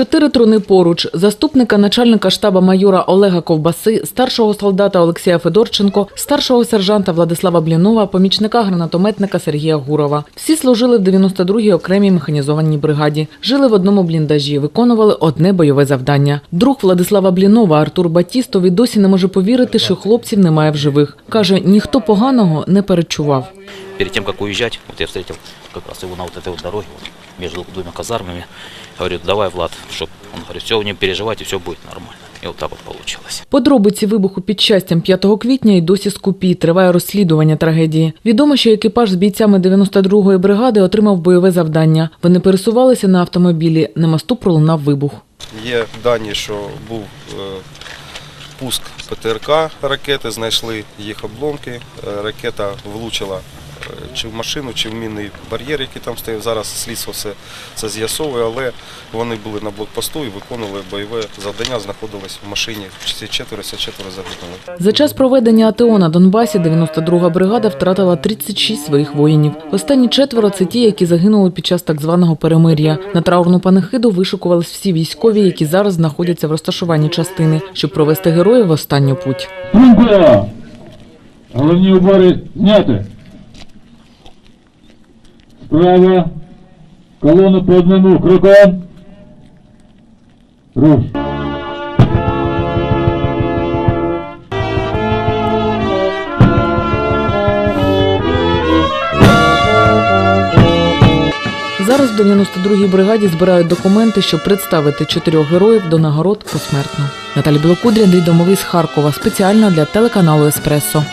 Чотири труни поруч заступника начальника штаба майора Олега Ковбаси, старшого солдата Олексія Федорченко, старшого сержанта Владислава Блінова, помічника гранатометника Сергія Гурова. Всі служили в 92-й окремій механізованій бригаді. Жили в одному бліндажі, виконували одне бойове завдання. Друг Владислава Блінова Артур Батістов і досі не може повірити, що хлопців немає в живих. каже, ніхто поганого не перечував. Перед тем, как уезжать, вот я встретил как раз его на вот этой вот дороге, вот, между двумя казармами. Говорю, давай, Влад, чтоб... Он говорит, все, не переживайте, все будет нормально. И вот так вот получилось. Подробиці вибуху під щастям 5 квітня й досі скупі. Триває розслідування трагедії. Відомо, що екіпаж з бійцями 92-ї бригади отримав бойове завдання. Вони пересувалися на автомобілі. На мосту пролунав вибух. Є дані, що був е, пуск ПТРК ракети, знайшли їх обломки. Е, Ракета влучила чи в машину, чи в мінний бар'єр, який там стояв. Зараз слідство все це з'ясовує, але вони були на блокпосту і виконували бойове завдання, знаходились в машині. Всі четверо, всі четверо загинули. За час проведення АТО на Донбасі 92-га бригада втратила 36 своїх воїнів. Останні четверо це ті, які загинули під час так званого перемир'я. На траурну панихиду вишукувались всі військові, які зараз знаходяться в розташуванні частини, щоб провести героїв в останню путь. Головні убори зняти. Справа. Колону по одному кроком. Руш. Зараз в 92-й бригаді збирають документи, щоб представити чотирьох героїв до нагород посмертно. Наталі Білокудрі, Андрій Домовий з Харкова. Спеціально для телеканалу Еспресо.